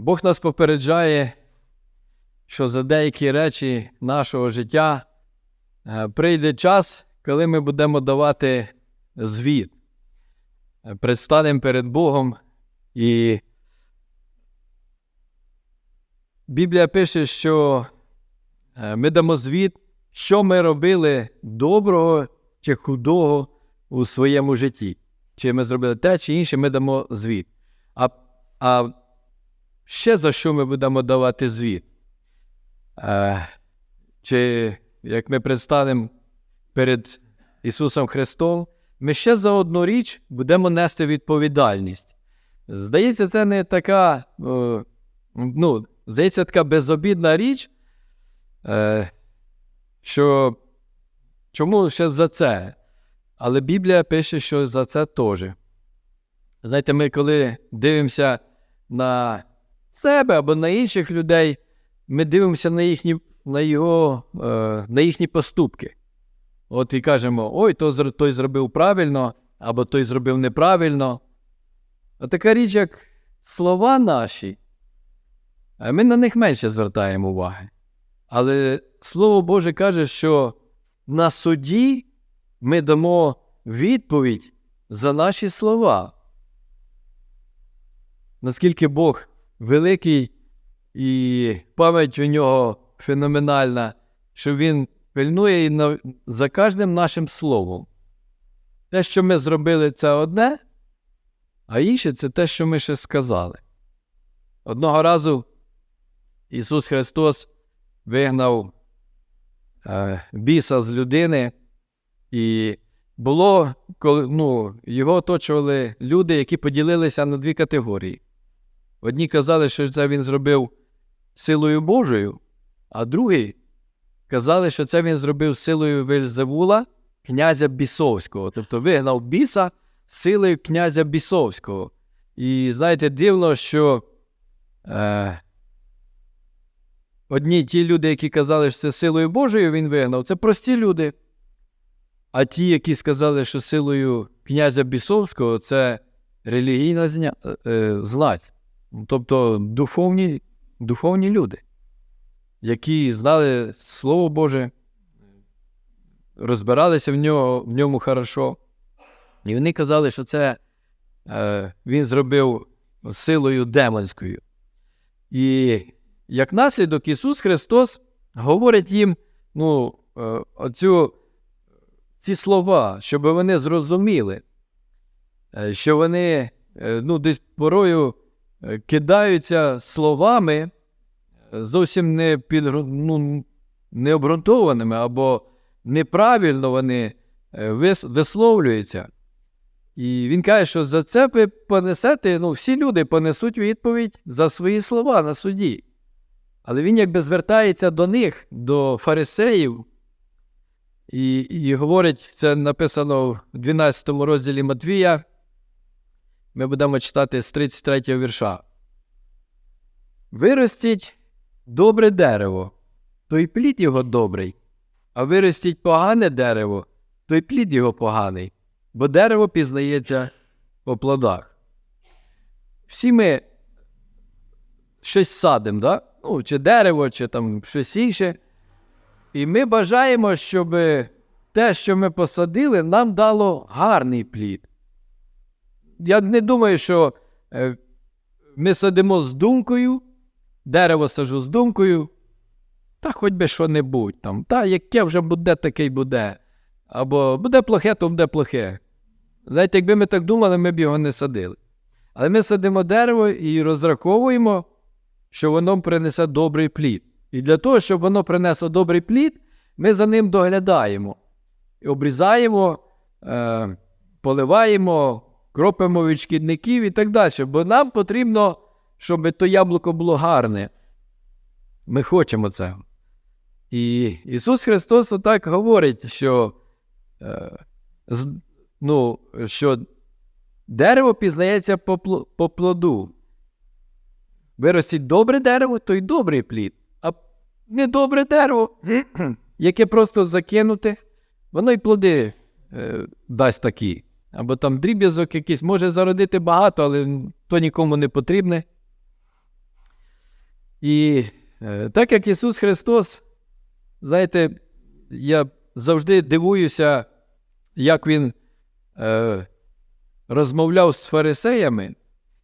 Бог нас попереджає, що за деякі речі нашого життя е, прийде час, коли ми будемо давати звіт. Е, Предстанемо перед Богом. І Біблія пише, що е, ми дамо звіт, що ми робили доброго чи худого у своєму житті. Чи ми зробили те чи інше, ми дамо звіт. А, а ще за що ми будемо давати звіт? Е, чи як ми предстанемо перед Ісусом Христом, ми ще за одну річ будемо нести відповідальність. Здається, це не така, е, ну, здається, така безобідна річ, е, що чому ще за це? Але Біблія пише, що за це теж. Знаєте, ми коли дивимося на себе або на інших людей, ми дивимося на їхні, на його, е, на їхні поступки. От і кажемо, ой, то, той зробив правильно, або той зробив неправильно. А така річ, як слова наші, ми на них менше звертаємо уваги. Але Слово Боже каже, що на суді ми дамо відповідь за наші слова. Наскільки Бог великий і пам'ять у нього феноменальна, що Він пильнує і за кожним нашим словом. Те, що ми зробили, це одне, а інше це те, що ми ще сказали. Одного разу Ісус Христос вигнав е, біса з людини, і було, коли, ну, його оточували люди, які поділилися на дві категорії. Одні казали, що це він зробив силою Божою, а другі казали, що це він зробив силою Вельзевула, князя Бісовського, тобто вигнав біса силою князя Бісовського. І знаєте, дивно, що е, одні ті люди, які казали, що це силою Божою він вигнав, це прості люди. А ті, які сказали, що силою князя Бісовського, це релігійна зня... е, злать. Тобто духовні, духовні люди, які знали Слово Боже, розбиралися в, нього, в ньому хорошо. І вони казали, що це е, він зробив силою демонською. І як наслідок Ісус Христос говорить їм ну, е, оцю, ці слова, щоб вони зрозуміли, е, що вони е, ну, десь порою кидаються словами е, зовсім не, підгру- ну, необґрунтованими або неправильно вони е, вис- висловлюються. І він каже, що за це ви понесете, ну, всі люди понесуть відповідь за свої слова на суді. Але він якби звертається до них, до фарисеїв, і, і говорить, це написано в 12 розділі Матвія. Ми будемо читати з 33 вірша. Виростіть добре дерево, то й плід його добрий, а виростіть погане дерево, то й плід його поганий, бо дерево пізнається по плодах. Всі ми щось садимо, да? ну, чи дерево, чи там щось інше. І ми бажаємо, щоб те, що ми посадили, нам дало гарний плід. Я не думаю, що е, ми садимо з думкою, дерево сажу з думкою, та хоч би що-небудь там, та яке вже буде, таке й буде. Або буде плохе, то буде плохе. Знаєте, якби ми так думали, ми б його не садили. Але ми садимо дерево і розраховуємо, що воно принесе добрий плід. І для того, щоб воно принесло добрий плід, ми за ним доглядаємо. Обрізаємо, е, поливаємо, кропимо від шкідників і так далі. Бо нам потрібно, щоб то яблуко було гарне. Ми хочемо це. І Ісус Христос отак говорить, що, е, ну, що дерево пізнається по, пло- по плоду. Виростіть добре дерево, то й добрий плід. А недобре дерево, яке просто закинуте, воно й плоди е, дасть такі. Або там дріб'язок якийсь, може зародити багато, але то нікому не потрібне. І е, так як Ісус Христос, знаєте, я завжди дивуюся, як Він е, розмовляв з фарисеями,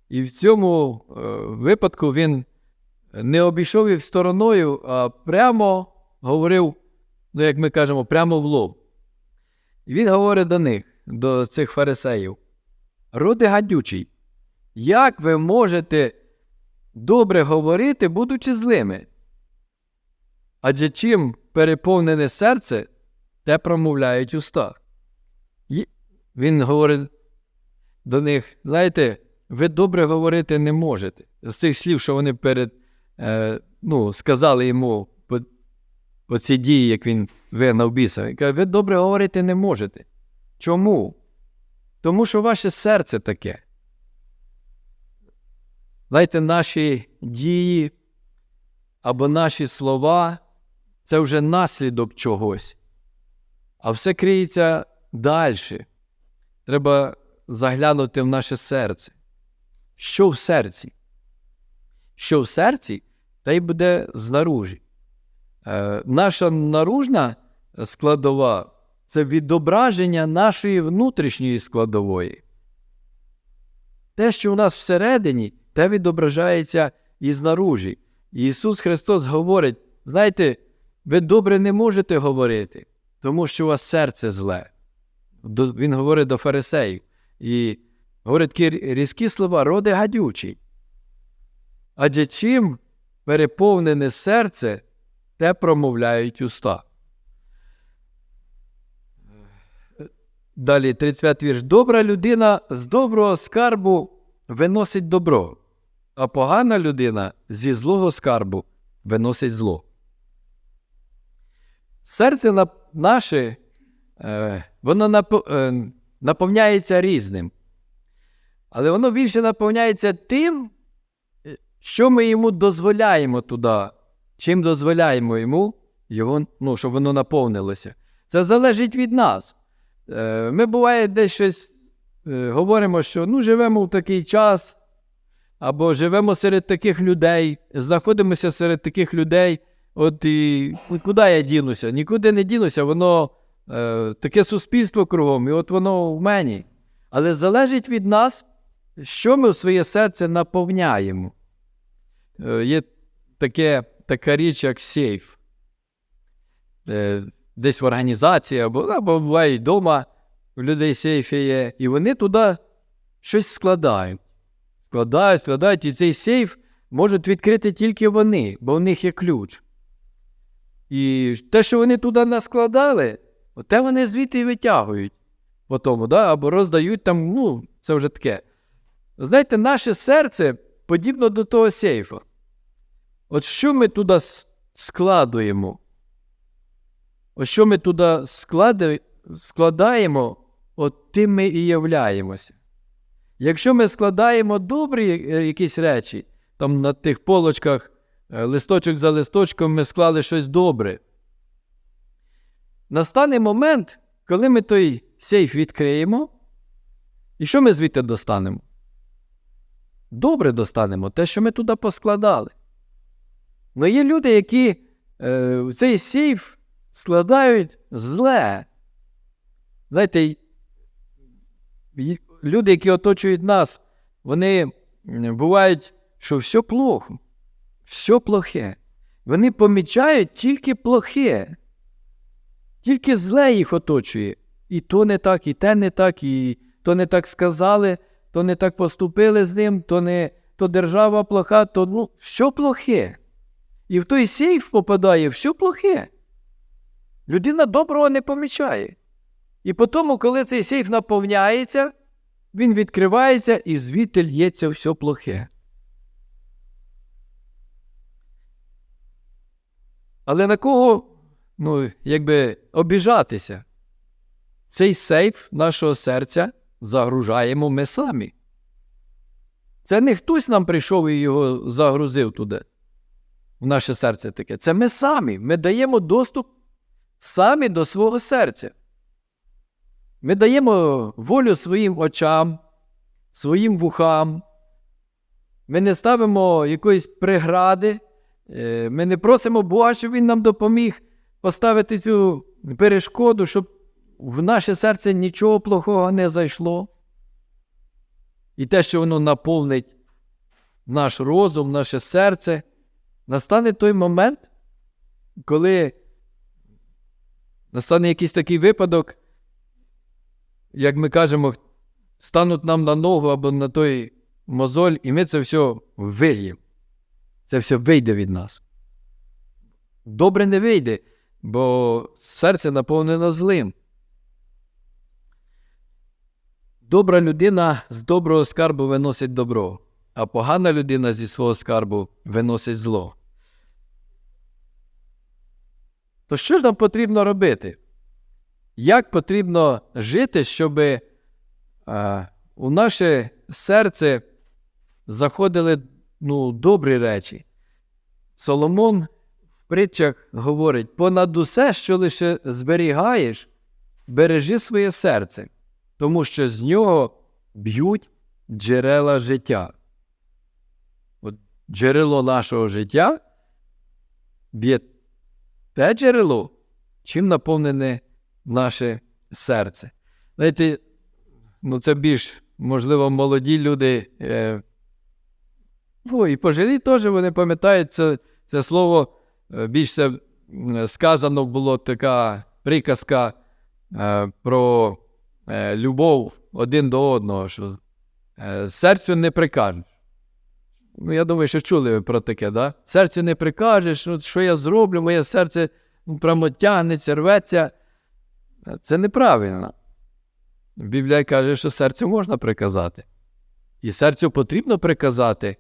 і в цьому е, випадку Він не обійшов їх стороною, а прямо говорив, ну, як ми кажемо, прямо в лоб. І він говорить до них, до цих фарисеїв: Роди гадючий, як ви можете добре говорити, будучи злими? Адже чим переповнене серце, те промовляють уста. І він говорить до них: знаєте, ви добре говорити не можете. З цих слів, що вони перед, е, ну, сказали йому по, по цій дії, як він вигнав біса. Він каже, ви добре говорити не можете. Чому? Тому що ваше серце таке. Знаєте, наші дії або наші слова це вже наслідок чогось. А все криється далі. Треба заглянути в наше серце. Що в серці? Що в серці, та й буде знаружі. Е, наша наружна складова це відображення нашої внутрішньої складової. Те, що у нас всередині, те відображається і знаружі. Ісус Христос говорить: знаєте, ви добре не можете говорити, тому що у вас серце зле. Він говорить до фарисеїв. І говорить такі різкі слова, роди гадючий. Адже чим переповнене серце, те промовляють уста. Далі 35 вірш. Добра людина з доброго скарбу виносить добро, а погана людина зі злого скарбу виносить зло. Серце наше, е, воно е, наповняється різним. Але воно більше наповняється тим, що ми йому дозволяємо туди, чим дозволяємо йому, його, ну, щоб воно наповнилося. Це залежить від нас. Е, Ми буває десь щось е, говоримо, що ну, живемо в такий час, або живемо серед таких людей, знаходимося серед таких людей. От і куди я дінуся? Нікуди не дінуся, воно е, таке суспільство кругом, і от воно в мені. Але залежить від нас, що ми в своє серце наповняємо. Є таке, така річ, як сейф. Десь в організації, або, або буває вдома у людей сейфи є, і вони туди щось складають. Складають, складають, і цей сейф можуть відкрити тільки вони, бо в них є ключ. І те, що вони туди наскладали, те вони звідти витягують по тому, да? або роздають там, ну, це вже таке. Знаєте, наше серце подібно до того сейфа. От що ми туди складуємо? Ось що ми туди складаємо, от тим ми і являємося. Якщо ми складаємо добрі якісь речі, там на тих полочках, е, листочок за листочком, ми склали щось добре. Настане момент, коли ми той сейф відкриємо, і що ми звідти достанемо? Добре достанемо те, що ми туди поскладали. Ну є люди, які е, в цей сейф складають зле. Знаєте, люди, які оточують нас, вони бувають, що все плохо, все плохе. Вони помічають тільки плохе. Тільки зле їх оточує. І то не так, і те не так, і то не так сказали, то не так поступили з ним, то, не, то держава плоха, то ну, все плохе. І в той сейф попадає все плохе. Людина доброго не помічає. І потім, коли цей сейф наповняється, він відкривається і звідти лється все плохе. Але на кого, ну, якби обіжатися? Цей сейф нашого серця загружаємо ми самі. Це не хтось нам прийшов і його загрузив туди, в наше серце таке. Це ми самі. Ми даємо доступ самі до свого серця. Ми даємо волю своїм очам, своїм вухам. Ми не ставимо якоїсь прегради е, ми не просимо Бога, щоб Він нам допоміг поставити цю перешкоду, щоб в наше серце нічого плохого не зайшло. І те, що воно наповнить наш розум, наше серце, настане той момент, коли настане якийсь такий випадок, як ми кажемо, стануть нам на ногу або на той мозоль, і ми це все вильємо. Це все вийде від нас. Добре не вийде, бо серце наповнено злим. Добра людина з доброго скарбу виносить добро, а погана людина зі свого скарбу виносить зло. То що ж нам потрібно робити? Як потрібно жити, щоб е, у наше серце заходили ну, добрі речі? Соломон в притчах говорить: понад усе, що лише зберігаєш, бережи своє серце, тому що з нього б'ють джерела життя. От Джерело нашого життя б'є те джерело, чим наповнене наше серце. Знаєте, ну це більш, можливо, молоді люди. Е, ну, і пожилі теж вони пам'ятають це, це слово е, більше сказано було така приказка е, про е, любов один до одного, що е, серцю не прикажеш. Ну, я думаю, що чули ви про таке, да? Серцю не прикажеш, от що я зроблю, моє серце ну, прямо тягнеться, рветься. Це неправильно. Біблія каже, що серцю можна приказати. І серцю потрібно приказати,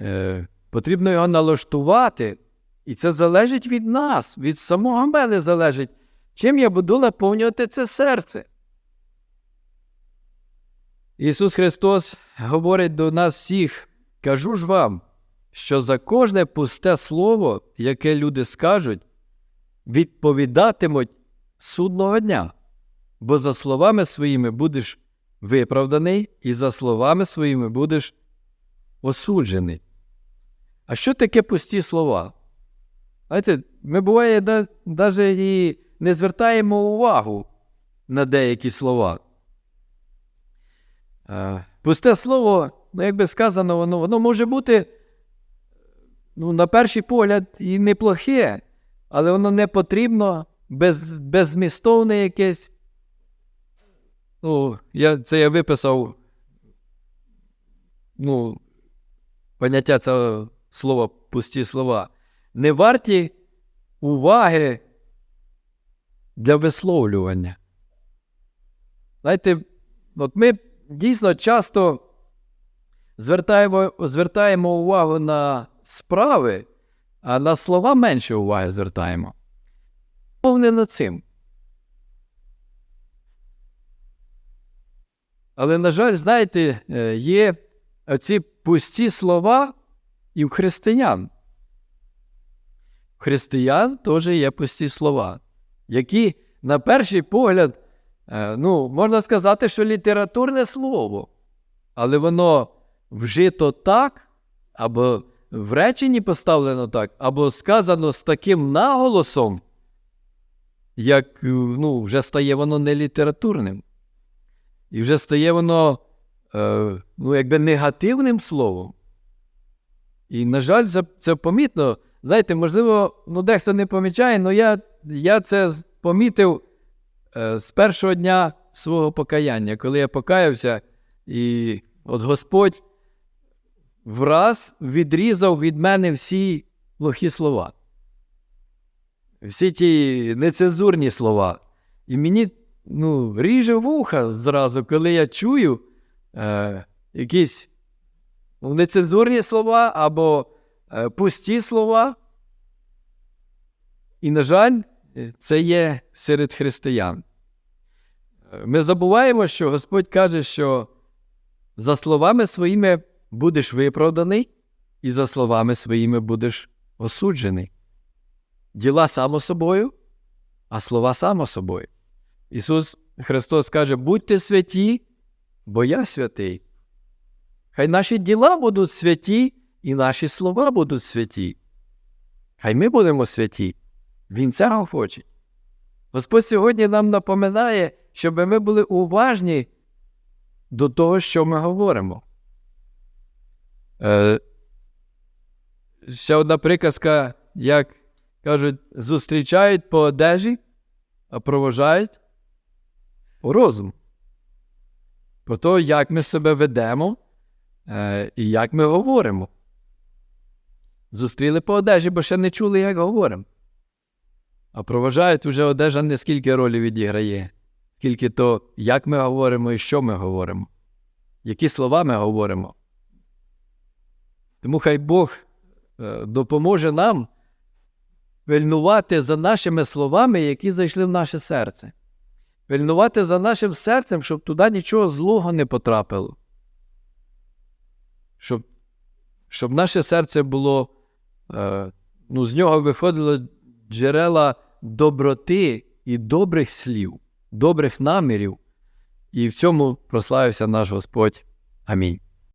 е, потрібно його налаштувати. І це залежить від нас, від самого мене залежить, чим я буду наповнювати це серце. Ісус Христос говорить до нас всіх, кажу ж вам, що за кожне пусте слово, яке люди скажуть, відповідатимуть судного дня, бо за словами своїми будеш виправданий, і за словами своїми будеш осуджений. А що таке пусті слова? Знаєте, ми буває, навіть і не звертаємо увагу на деякі слова. Пусте слово, ну, як би сказано, воно воно може бути, ну, на перший погляд, і неплохе, але воно не потрібно, без, беззмістовне якесь. Ну, я, Це я виписав ну, поняття цього слова, пусті слова. Не варті уваги для висловлювання. Знаєте, от ми дійсно часто звертаємо звертаємо увагу на справи, а на слова менше уваги звертаємо. Повнено цим. Але, на жаль, знаєте, е, є ці пусті слова і в християн. В християн теж є пусті слова, які, на перший погляд, ну, можна сказати, що літературне слово, але воно вжито так, або в реченні поставлено так, або сказано з таким наголосом, як ну, вже стає воно не літературним. І вже стає воно е, ну, якби негативним словом. І, на жаль, це, це помітно. Знаєте, можливо, ну, дехто не помічає, але я, я це помітив. Е, з першого дня свого покаяння, коли я покаявся, і от Господь враз відрізав від мене всі плохі слова, всі ті нецензурні слова. І мені ну, ріже вуха зразу, коли я чую е, якісь ну, нецензурні слова або е, пусті слова. І, на жаль, це є серед християн. Ми забуваємо, що Господь каже, що за словами своїми будеш виправданий, і за словами своїми будеш осуджений. Діла само собою, а слова само собою. Ісус Христос каже: будьте святі, бо я святий. Хай наші діла будуть святі, і наші слова будуть святі. Хай ми будемо святі. Він цього хоче. Господь сьогодні нам напоминає, щоб ми були уважні до того, що ми говоримо. Е, ще одна приказка, як кажуть, зустрічають по одежі, а проважають по розум. Про те, як ми себе ведемо е, і як ми говоримо. Зустріли по одежі, бо ще не чули, як говоримо. А проважають уже одежа не скільки ролі відіграє, скільки то, як ми говоримо і що ми говоримо, які слова ми говоримо. Тому хай Бог е, допоможе нам пильнувати за нашими словами, які зайшли в наше серце. Пильнувати за нашим серцем, щоб туди нічого злого не потрапило. Щоб, щоб наше серце було, е, ну, з нього виходило джерела доброти і добрих слів, добрих намірів. І в цьому прославився наш Господь. Амінь.